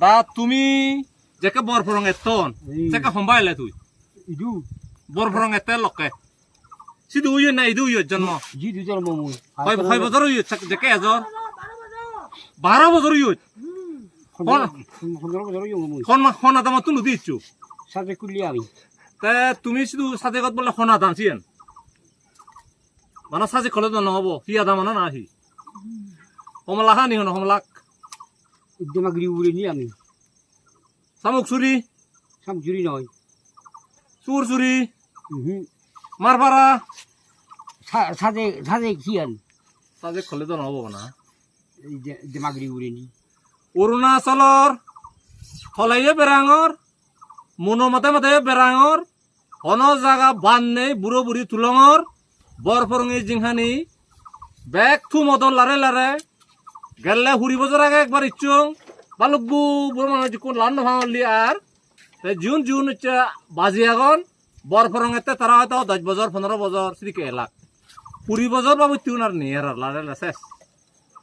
দা তুমি যেকে বরফরং এতন যেকে সম্ভাইলে তুই। ইদু। বরফরং এতে লকে। সিধু উইয়ে না ইদু উইয়ে জন্ম। জি দু জন্ম মই। কয় কয় বছর উইয়ে যেকে এজন বারো বছর উইয়ে ইয়ং মই। খন খন আদাম তুই নদী ইচ্ছু। সাথে কুলি আমি। তে তুমি শুধু সাজেগত বলে খন আদাম চিয়েন। মানে সাজে তো নহব সি আদা মানে না সি। কমলা হা নিহন কমলাক। দেমাগরি উড়ে নি আমি। শামুক চুরি? সাম জুরি নয়। চুর চুরি? হুম। মারপারা সাথে সাথে খিয়ান সাজে খলে তো নহব না। এই দেমাগরি উড়ে নি অৰুণাচলৰ ফলাইয়ে বেৰাঙৰ মুনো মাতে মাতে বেৰাঙৰ হন জাগা বান নেই বুঢ়ো বুঢ়ী তুলঙৰ বৰফৰঙি জিংহানি বেগ থু মদন লাৰে লাৰে গেলে ফুৰিব জৰাগে একবাৰ ইচ্ছুং। বালুকবু বুঢ়ো মানুহ যিকোন লান ভাঙলি আর জুন জুন হচ্ছে বাজি আগন বরফরঙেতে তারা হয়তো দশ বছর পনেরো বছর সিদিকে এলাক কুড়ি বছর বাবু তিউন আর নেই আর লারে শেষ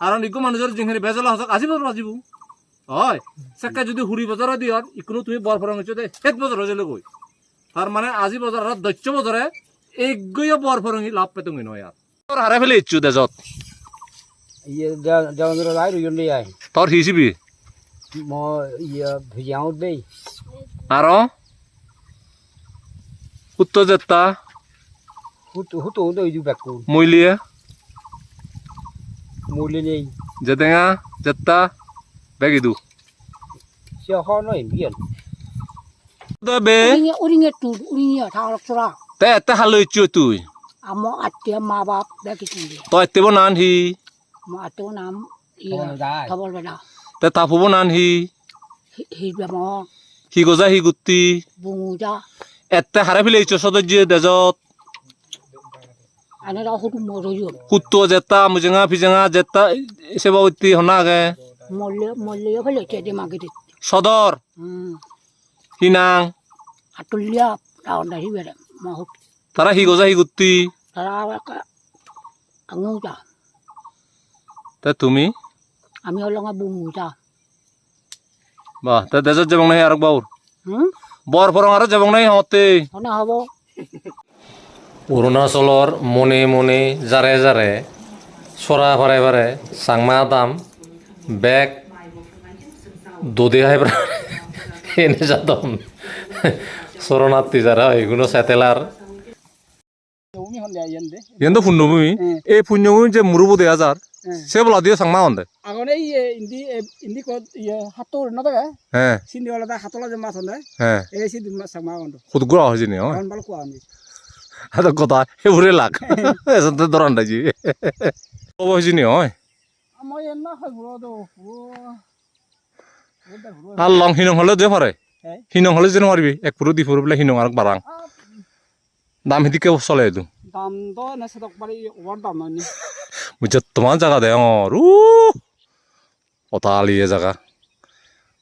কাৰণ ইকো মানুহৰ যিখিনি বেজলা সঁচাক আজি বছৰ বাজিব। হয়, চেকা যদি হুৰি বজাৰত দিয়ত ইকোনো তুমি বৰ ফৰং হৈছে দে শেষ বছৰ হৈ গৈ। তাৰ মানে আজি বজাৰত দস্য বছৰে একগৈয়ে বৰ ফৰঙি লাভ পেতুঙি নহয় ইয়াৰ তোৰ হাৰে ফেলে ইচ্ছু দেজত ইয়ে লাই রইজন দেই আই তোৰ সিচিবি মই ইয়ে ভেজিয়াও দেই আৰু উত্তৰ জেতা হুতো হুতো হুতো ইদু বেকু মৈলিয়ে মরলে নেই জেটেঙা জেতা বেগিদু সে হ নয় বিয়ান বে Uringnya uringnya tuh uringnya thalak sura. তে এতে হালো ইচ্ছু তুই Amo atia ma bap bagi tuh. তই এতেব নান সি Ma atu nam Thawal iya beda. তে তাপুব নান সি Hidup mo সি গজা সি গুটি bungu ja. এতে হাৰে ফেলে ইচ্ছু সদৰ্য দেজত Ana dah hudu mo royun. কুত্তো জেতা মুজেঙা ফিজেঙা জেতা সেবাবতী হনাগে Molle molle ya balik jadi magit. সদর Hmm. হিনাং Atu liap tahun dari beda. Mau তারা হি গজা হি গুত্তি tarawak ka. Angu ja. তা তুমি olong bungu ja. বাহ তা দেজত যাবং নাই আর বাউর Hmm. বর ফরং আর যাবং নাই হতে habo. অৰুণাচলৰ মনে মনে জাৰে জাৰে চৰা ভাৰে ভাৰে চাংমা দাম বেগ দদে হাই এনে যাদম শরণার্থী যারা এগুলো স্যাটেলার উনি হন দেয় ইয়ান দে কিন্তু পুণ্যভূমি এই পুণ্যভূমি যে মুরুবু দেয়া যার সে বলা দিয়ে চাংমা হন্দে আগনে এই ইন্দি ইন্দি ইয়ে হাতর না দাগা হ্যাঁ সিন্দি ওলা দা হাতলা যে মাছ হন্দে হ্যাঁ এই সিন্দি মাছ সামা গন্ড খুদগুড়া হয়েছে নি হয় বাল কোয়া আমি এটা কথা সেইবোৰে লাগ এজন দৰান দাজি ক'ব হৈছে নি হয় আমার না হয় তো ও আর লং হিনং হলে যে পারে। হিনং হলে যে নোৱাৰিবি এক ফুৰো দি ফুৰো বোলে হিনং আৰু বাৰাং দাম সিদিকে চলে 남도 내서 덕발이 오반담 아니. 무저 또만 자가 돼요. 루. 오다리 여자가.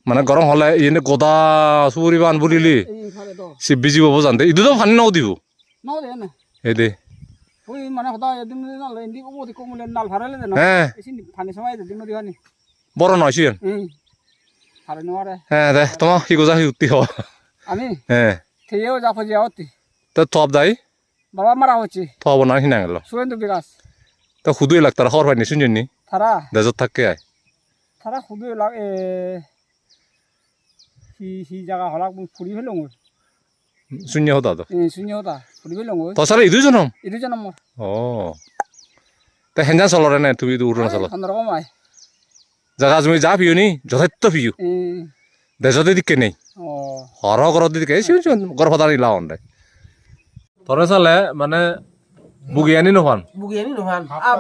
만에 거랑 할래 이네 고다 수리반 부릴리. 시 비지고 보잔데 이도도 반나 어디고. 나오네. 에데. 거기 만에 고다 여든 날 인디 오디 공문에 날 바래래 되나. 에. 신 반에 사와야 되지 뭐 되니. 뭐로 나시엔. 응. 바래 노래. 에, 네. 또만 이거 자 휴티어. 아니. 에. 대여 잡아지 아웃티. 더 투업 다이. বাবা মারা হচ্ছে থব না সিনা গেল। সুরেন্দ্র বিকাশ তো সুদুই লাগ তারা খবর পাইনি শুনজনি তারা? দেজত থাকে আয় তারা খুবই লাগ এ হি হি জায়গা হলাক ফুরি ফেলং শূন্য হতা তো? শূন্য হতা ফুরি ফেলং তসালে ইদুই জনম? এটু জানো মোর ও তা হেঞ্জান চলরে নাই তুমি তো অৰুণাচলত অন্যরকম আয় জাগা জমি যা পিও নি যথেষ্ট পিও দেজতে দিকে নেই। ও হর ঘর দিকে গর্ভদার ইলা অন্ডে তরে চালে মানে নহান no han ab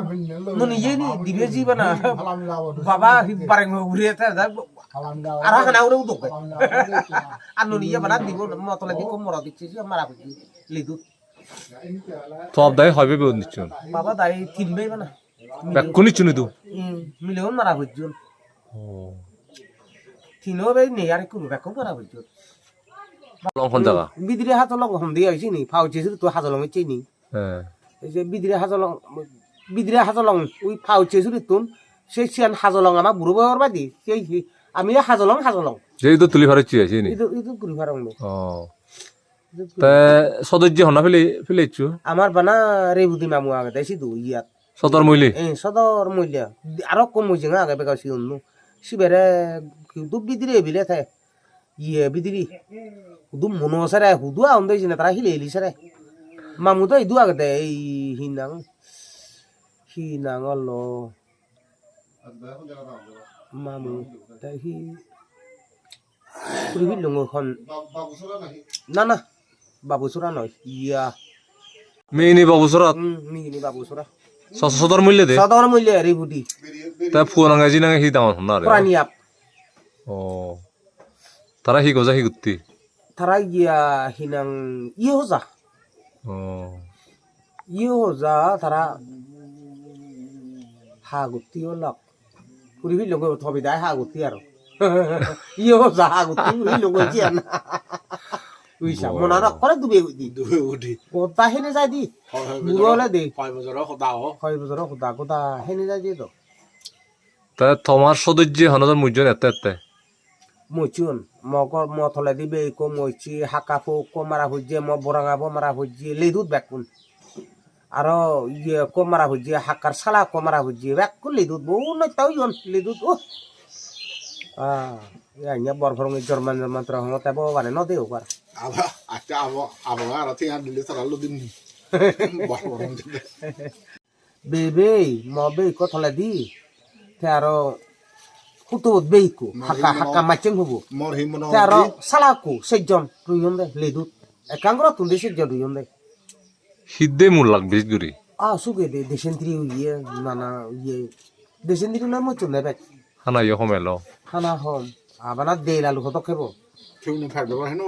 no ni yeni dibe ji bana baba hi bareng uri ta da ara kana ure udo ke anu ni ya bana dibo mo to le di ko moro mara bu lidu সব দাই হবে বেউ নিচ্ছুন baba dai tinbe bana বেকুনি চুনি দু milion mara bu jun tino be ni yar ku be ko mara bu jun লঙ্কন জাগা bidire ha to long hom di ai chi ni phao chi su to ha to long chi ni হ্যাঁ যে ha to long ui phao chi su ri tun সেই সিয়ান হাজলং আমার বুড়ো বয়র বাদি সেই আমি হাজলং হাজলং যে ইদু তুলি ফারছি আছে নি? ইদু ইদু ঘুরি ফারং ও তে সদর্য হনা ফেলে ফেলেছু আমার বানা রেবুদি মামু আগে দেছি দু ইয়াত। সদর মইলি? এ সদর মূল্য আরও কম হয়েছে না আগে বেকার সিউন সিবেরে কিন্তু বিদিরি বিলে থাকে ইয়ে বিদিরি হুদু মনো সারে হুদু আউন দিয়েছে না তারা হিলে হিলি সারে মামু তো ইদু আগে এই হিনাং হিনাং অল্লো মামু তাই হি পুরি লঙ্গ খন। না না বাবুসুরা নয় ইয়া। মেইনি বাবুসরাত হুম নিগিনি বাবুসুরা সদর মইলে দে। সদর মূল্য রেবুদি তা ফুয়ানাঙ্গা জিনাঙ্গা হি দাম হনা রে পুরানি আপ। ও তারা হি গজা হি গুত্তি thara ya hinang iyo za ও iyo za thara ha gutti olak puri bi logo thobi dai ha gutti aro iyo za ha gutti puri logo jian ui sa mona ra kore dube di Dubey উঠি ta hene jai di buro de কয় বছৰৰ কথা হ hoy bozoro khuda ko ta hene jai di to তা তোমার সদর্য হনদর মুজন এতে এতে mochi hakafu ko mara hujje mo boranga bo mara hujje ledut bakun aro ye ko mara hujje hakar sala ko mara hujje bakun ledut bo no tau yon ledut oh ah ya nya bor forong jerman jerman tra bo wane no deu par আবা আচ্ছা আবা আবা আর থেকে আর দিলে তারা বড় বড় bebe mo be ko thole di te aro be ko haka haka macheng hubo more হিমন aro sala ko sejon ruyon de ledut ekangro tunde sejon ruyon de হিদ্দে মূল লাগ বেশ দূরে Ah, suge de desentri ye nana ye desentri na mo chune bek হানা ইয়ে হমেলো hana hom abana de la lu hoto kebo কেউ না ফেলতে পারে না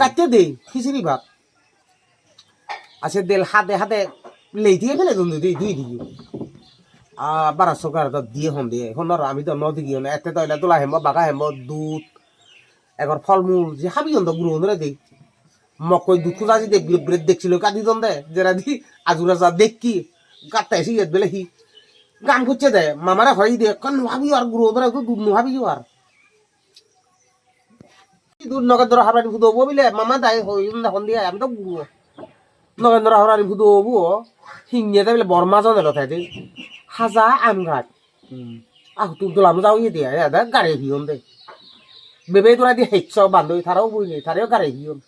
katte de kisiri bak ase del hade hade le দিয়ে ফেলে দুই দুই দিই আ বারা সকার তো দিয়ে হন দিয়ে। হনর আমি তো নদি গিয়ে এতে তো এলা তোলা হেমব, বাগা হেমব, দুধ এগর ফলমূল, যে হাবি দন তো গুরু হনরে দেই। মকই দুধ খুঁজা যে ব্রেড দেখছিল কাদি দন দে যেরা দি আজুরা যা দেখি গাত্তা এসে ইয়ে বেলে হি গান খুঁজছে দে মামারা হই দে কান ভাবি আর গুরু হনরে তো দুধ ভাবি আর দুধ নগদ হারানি ফুদো বলে, মামা দাই হই না হন দিয়ে, আমি তো গুরু নগেন্দ্র হরানি ফুদো বু হিংয়ে তাইলে বর্মা জন এলো তাই হাজা আম ঘাট আহ তুই দোলাম যাও ইয়ে দিয়ে দা গাড়ি ভিয়ন দে। বেবে তোরা দিয়ে হেচ্ছ বান্ধবী তারাও বই নেই তারাও গাড়ি ভিয়ন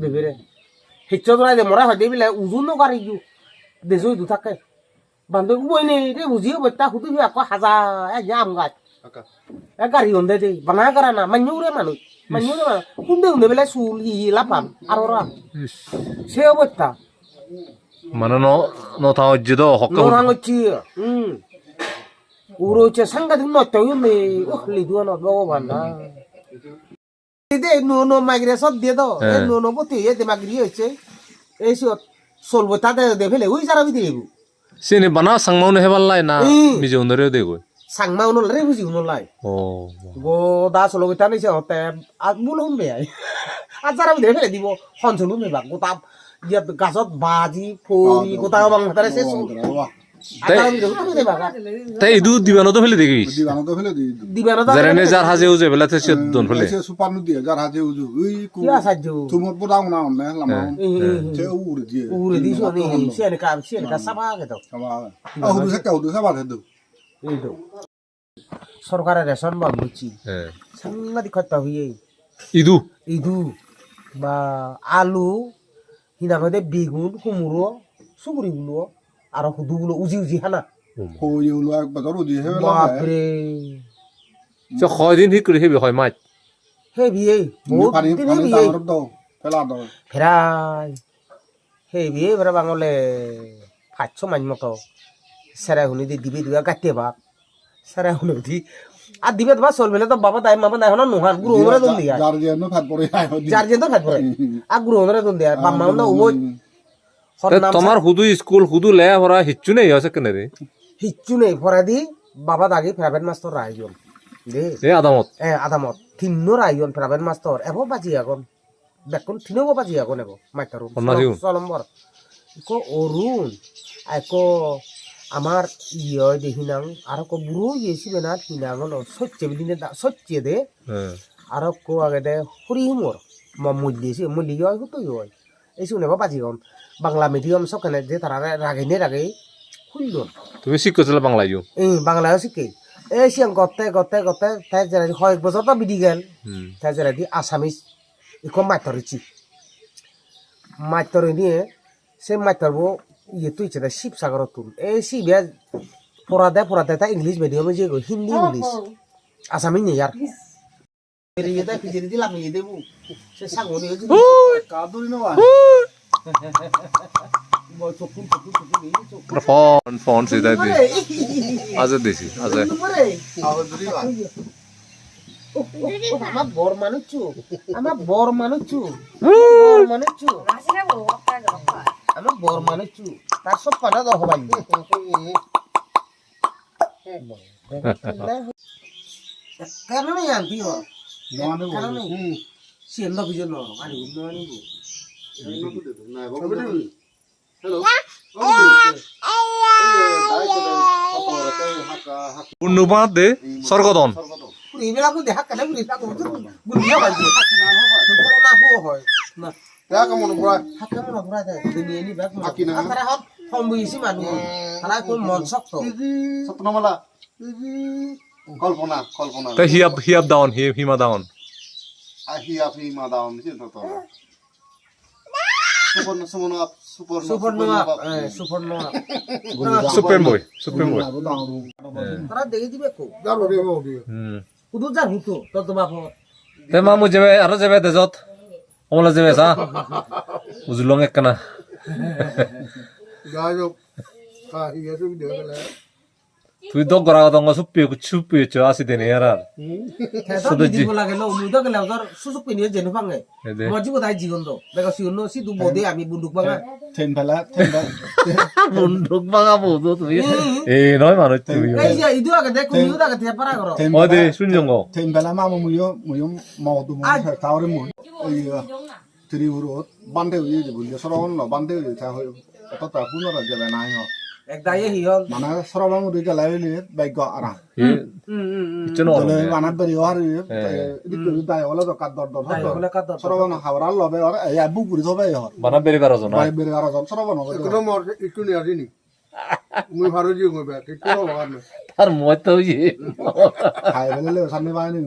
বেবেরে হেচ্ছ তোরা দিয়ে মরা হয় দিবিলে উজুন গাড়ি গিয়ে দেশই দু থাকে। বান্ধবী বই নেই রে বুঝিও বইতা হিয়া আকৌ হাজা এ যে আম গাছ। এ গাড়ি হন দে দে বানা করা না মান্য রে মানুষ মান্য রে মানুষ হুন্দে হুন্দে বেলা চুল হি লাপাম আর ওরা সে অবস্থা মানে নথা হচ্ছে তো হক্কা নথা হচ্ছে উড়ো হচ্ছে সাংঘাতিক নত্যাও মে ওখলি দুয়া নত ভগবান না দে নো নো মাগরে সব দিয়ে দাও নো নো বতি এতে মাগরি হচ্ছে এই সব চলবো তাতে দে ফেলে ওই যারা বিদি লেবু সিনে বানা সাংমাউনে হেবাল লাই না মিজে উন্দরে দে গই সাংমাউন লাই বুঝি উন লাই ও গো দা চলবো তানিছে হতে মূল হম বে আজ যারা বিদি ফেলে দিব হনছলু মে বাগ গোতাপ গাছত বাজি পৰি গোটা বাং ভাতাৰে চেছ তাই ইদু দিবানতো ফেলে দেখি দিবানতো সরকারের রেশন সাংবাদিক ইদু। ইদু বা আলু হিনা হইতে বেগুন কুমড়ো সুগুড়িগুলো আর হুদুগুলো উজি উজি হানা। ও ইউলো এক বছর উজি হে বাপরে যে কয়দিন ঠিক করে হেবি হয় মাছ হে বিয়ে বহুত পানি দিন দাও দাও ফেলা দাও ফেরাই হে বিয়ে এবারে বাঙলে পাঁচশো মাইন মতো। সেরা হুনি দি দিবি দুয়া গাতে বাপ সেরা হুনি দি আর দিবে তোমার চলবে তো বাবা দাই মামা দাই হন নোহান গুরু ওমরে দন দিয়া যার যে না ফাট পড়ে আয় চার জন তো খাট পরে আর গুরু ওমরে দন দিয়া বাপ মামা না ওই তে তোমার হুদু স্কুল হুদু লে ভরা হিচ্ছু নেই আছে কেনে রে হিচ্ছু নেই ফরা দি বাবা দাগি প্রাইভেট মাস্টার রাইজন দে এ আদামত। এ আদামত। তিন্ন রাইজন প্রাইভেট মাস্টার এব বাজি আগন। দেখুন তিনও বাজি আগন এব। সন্ন্যাসীও? চলম্বর ইকো অরুণ আইকো আমার ইয়ে দেখিনাং আর কো বুড়ো ইয়েছি বেনা হিনাং ন সচ্চে বিদিনে সচ্চে দে। আর কো আগে দে হরি হুমর ম মুলিয়েছি মুলি হয় তো হয়? এই শুনে বা বাজি গন বাংলা মিডিয়াম সকানে যে তারা রাগে নে রাগে খুলল তুমি শিখছিল বাংলা ইউ এই বাংলাও শিখে এই সিয়াং গতে গতে গতে তাই যারা কয়েক বছর তো বিদি গেল। তাই যারা দি আসামিস ইকো মাইতরিছি মাইতরি নিয়ে সে মাইতরবো ইয়ে তুই চেতা শিবসাগর তুল এই শিবিয়া পড়া দেয় পড়া দেয় তা ইংলিশ মিডিয়ামে যে গো, হিন্দি ইংলিশ আসামি নেই আর ফোন ফোন সিধা দি। আজ দিছি আজ। আমার বর মানুষ আমার বর মানুষ বর মানুষ আমার বর মানুষ তার সব পানা দহ বান্ধব কেন আনতি হ ননে কেন নেই হুম। সিএন না বুঝে ন আনি উন্ন আনি নাই বাবু হ্যালো উন্নুপা দে স্বর্গদন পুরিবেলা কো দেখা কেন পুরিবেলা কো গুনিয়া বাজি কোন না হো হয় না হাতে মন ঘুরা যায় দুনিয়া নি ব্যাগ বাকি না। তারা হব কম বুঝিছি মানুষ তারা কোন মন শক্ত সপ্নমালা কল্পনা কল্পনা তে হিয়াব হিয়াব হি হিমা ডাউন আহি আপনি মা দাও নিছে তো তো সুপর্ণ সুমন আপ সুপর্ণ সুপার নোয়া সুপার নোয়া সুপ্রিম বয় সুপ্রিম বয় তারা দেখে দিবে কো হুম কুদু যা হুতো তো তো বাপ তে মা যাবে আর যাবে দেজত অমলা যাবে সা বুঝলং একখানা গায়ক কা ইয়ে সুবি দেলা তুই তো গরা দঙ্গ সুপ্পি সুপ্পি চ আসি দেনে আর খেতা দিব লাগে লো মুদো গেলে ওদর সুসুক পিনিয়ে জেনু এদে মজি বোধাই জীবন তো বেকা সিউনো সি দু বদে আমি বুন্দুক বাঙা থেন ফেলা থেন বন্দুক ভাঙা বউতো তুমি এ নয় মানুষ তুমি এই যে ইদু আগে দেখ কুমিউ আগে তে পারা করো ও দে শুনজঙ্গ থেন ফেলা মা মুয়ো মুয়ো মাওদু মু কাওরে মু এই ত্রিপুর বান্ধে হয়ে যে বলি সরবন ন বান্ধে হয়ে থা হয় তো তা পুনরা যাবে নাই হ এক দায়ে হিয়ল মানে সরবন মুদি গেলাইলে বাইক আরা এ হুম হুম হুম ইচনো তাহলে বানাত বেরি আর এদিকে দাই হলো তো কাদ দর দর বলে কাদ সরবন হাওড়া লবে আর এই আবু পুরি হবে হর বানা বেরি কারও জন by berry R John Sorbonne হবে একদম আর একটু নিয়ে আসিনি মুই ভালো জিও মই ব্যাগ একটু হওয়ার না তার মই তো খাই সামনে বাইনি